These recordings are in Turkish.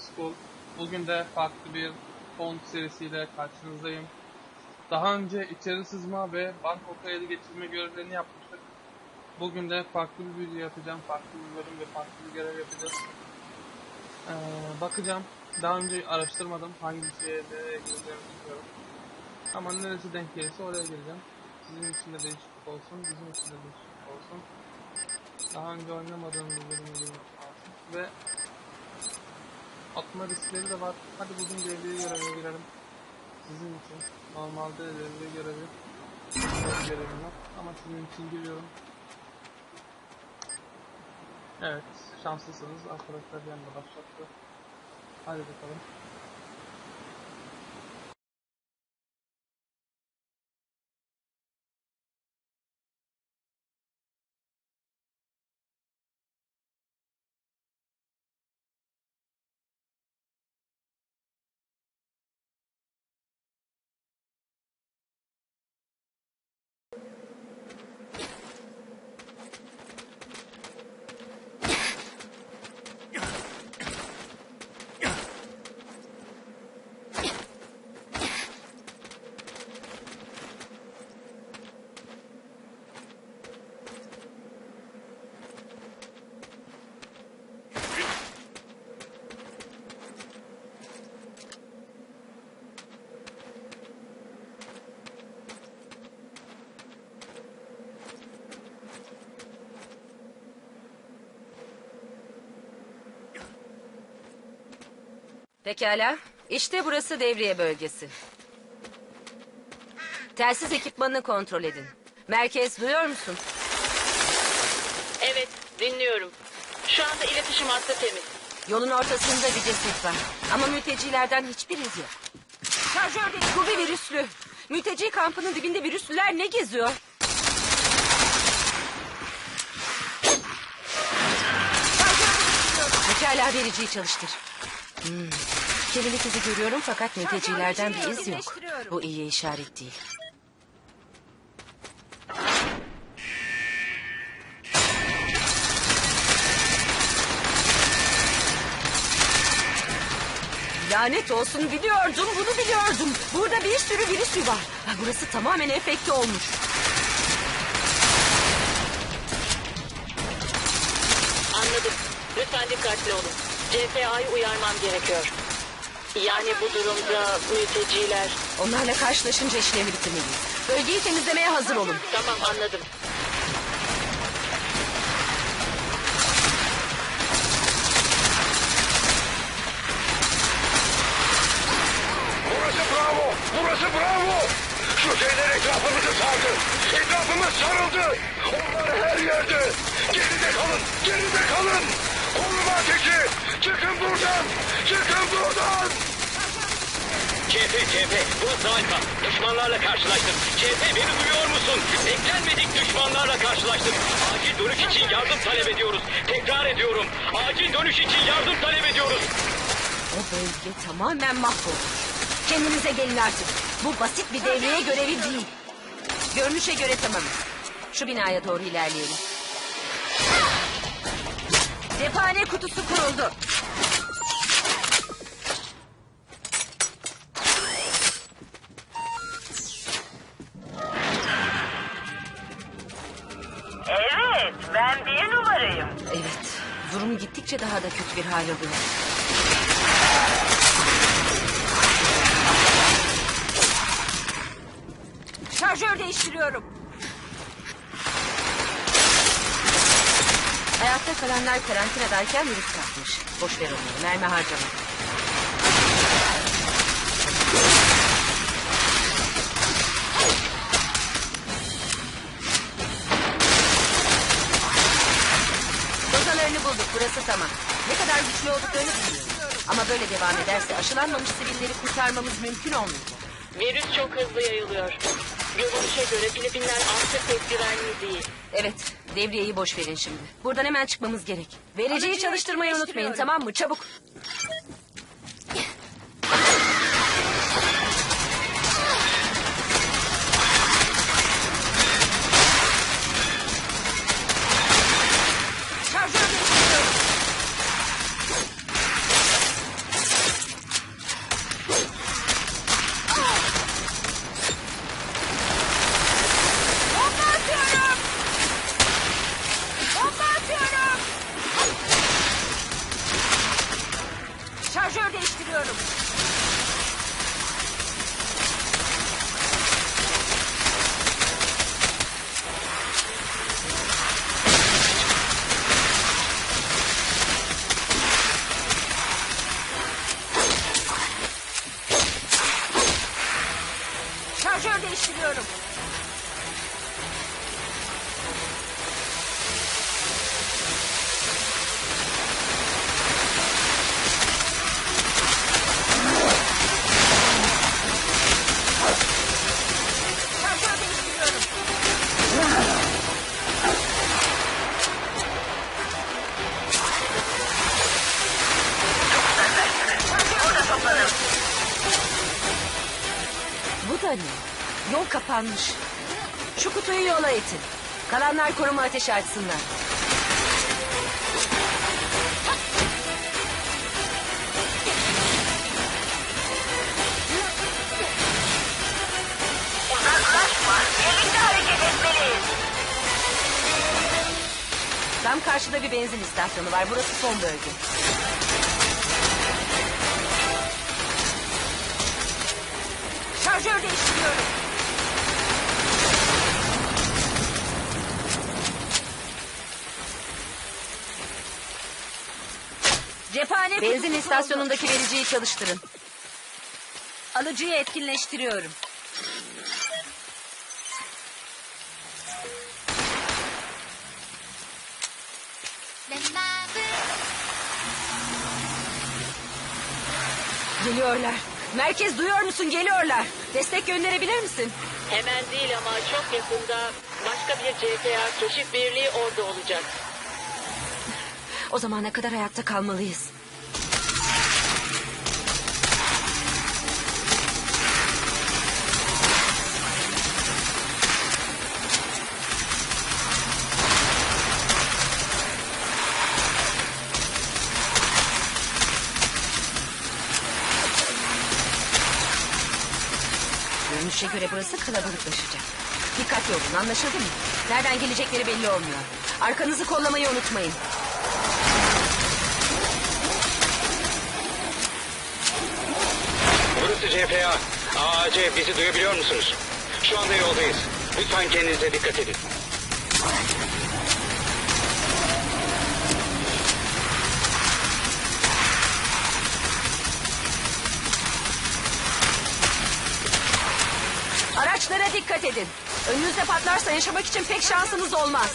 School. Bugün de farklı bir font serisiyle karşınızdayım. Daha önce içeri sızma ve Bangkok'a ele geçirme görevlerini yapmıştık. Bugün de farklı bir video yapacağım, farklı bir bölüm ve farklı bir görev yapacağız. Ee, bakacağım. Daha önce araştırmadım hangi şeye nereye gireceğimi bilmiyorum. Ama neresi denk gelirse oraya gireceğim. Sizin için de değişiklik olsun, bizim için de değişiklik olsun. Daha önce oynamadığım bir bölüme girmek lazım. Ve atma riskleri de var. Hadi bugün devriye göreve girelim. Sizin için. Normalde devriye görevi görevim yok. Ama sizin için giriyorum. Evet, şanslısınız. Arkadaşlar anda başlattı. Hadi bakalım. Pekala. İşte burası devriye bölgesi. Telsiz ekipmanını kontrol edin. Merkez duyuyor musun? Evet, dinliyorum. Şu anda iletişim hattı temiz. Yolun ortasında bir ceset var. Ama mültecilerden hiçbir iz yok. Şarjördeki bu bir virüslü. Mülteci kampının dibinde virüslüler ne geziyor? Pekala vericiyi çalıştır. Kirlilik izi görüyorum fakat mültecilerden bir iz yok. Bu iyi işaret değil. Lanet olsun biliyordum bunu biliyordum. Burada bir sürü virüsü var. Ha, Burası tamamen enfekte olmuş. Anladım. Lütfen dikkatli olun. CFA'yı uyarmam gerekiyor. Yani bu durumda mülteciler... Onlarla karşılaşınca işlerini bitirmeliyiz. Bölgeyi temizlemeye hazır olun. Tamam anladım. Burası Bravo! Burası Bravo! Şu şeyler etrafımızı sardı. Etrafımız sarıldı. Onlar her yerde. Geride kalın, geride kalın. Koruma ateşi. Çıkın buradan. Çıkın buradan. CP, CP, burası Alfa. Düşmanlarla karşılaştık. CP beni duyuyor musun? Beklenmedik düşmanlarla karşılaştık. Acil dönüş için yardım talep ediyoruz. Tekrar ediyorum. Acil dönüş için yardım talep ediyoruz. O bölge tamamen mahvolmuş. Kendinize gelin artık. Bu basit bir devriye görevi değil. Görünüşe göre tamam. Şu binaya doğru ilerleyelim. Cephane kutusu kuruldu. Ben bir numarayım. Evet. Durum gittikçe daha da kötü bir hal alıyor. Şarjör değiştiriyorum. Hayatta kalanlar karantinadayken virüs kapmış. Boş ver onları. Mermi harcama. Burası tamam. Ne kadar güçlü olduklarını bilmiyorum. Ama böyle devam ederse aşılanmamış sivilleri kurtarmamız mümkün olmayacak. Virüs çok hızlı yayılıyor. Görünüşe göre Filipinler artık pek güvenli değil. Evet, devriyeyi boş verin şimdi. Buradan hemen çıkmamız gerek. Vericiyi çalıştırmayı unutmayın tamam mı? Çabuk. Şarjör değiştiriyorum. Şarjör değiştiriyorum. Bu da ne? Yol kapanmış. Şu kutuyu yola itin. Kalanlar koruma ateşi açsınlar. Uzaklaşma. Birlikte hareket etmeliyiz. Tam karşıda bir benzin istasyonu var. Burası son bölge. Cephane benzin istasyonundaki vericiyi çalıştırın. Alıcıyı etkinleştiriyorum. Geliyorlar. Merkez duyuyor musun? Geliyorlar. Destek gönderebilir misin? Hemen değil ama çok yakında başka bir CTA keşif birliği orada olacak. O zamana kadar hayatta kalmalıyız. Göre burası kalabalıklaşacak. Dikkatli olun anlaşıldı mı? Nereden gelecekleri belli olmuyor. Arkanızı kollamayı unutmayın. Burası CPA. AAC bizi duyabiliyor musunuz? Şu anda yoldayız. Lütfen kendinize dikkat edin. Dikkat edin. Önünüzde patlarsa yaşamak için pek şansınız olmaz.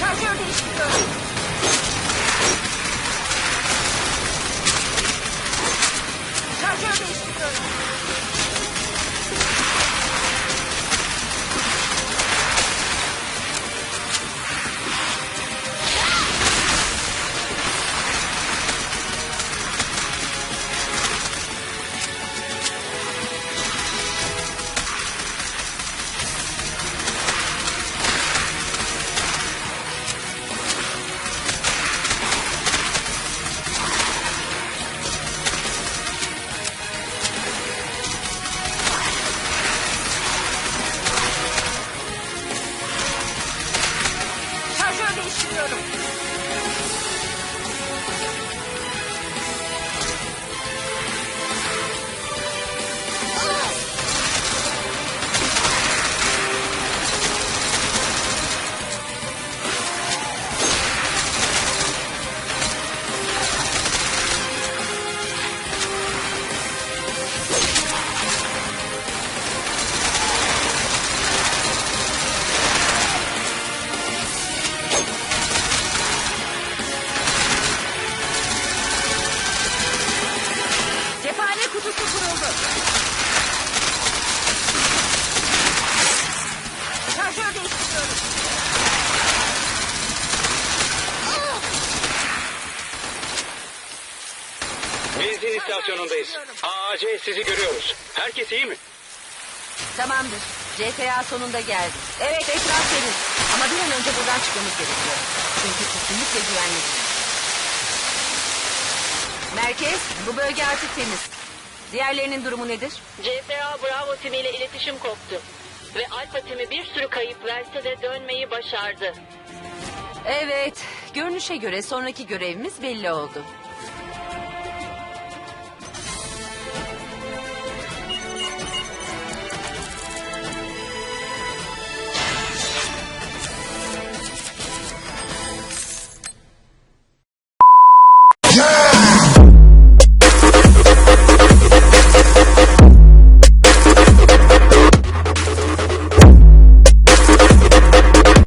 Şarjör değiştiriyorum. Şarjör değiştiriyorum. İstasyonundayız. AAC sizi görüyoruz. Herkes iyi mi? Tamamdır. CTA sonunda geldi. Evet etraf temiz. Ama bir an önce buradan çıkmamız gerekiyor. Çünkü kesinlikle güvenli değil. Merkez, bu bölge artık temiz. Diğerlerinin durumu nedir? CTA Bravo timiyle iletişim koptu. Ve Alfa timi bir sürü kayıp verse de dönmeyi başardı. Evet, görünüşe göre sonraki görevimiz belli oldu.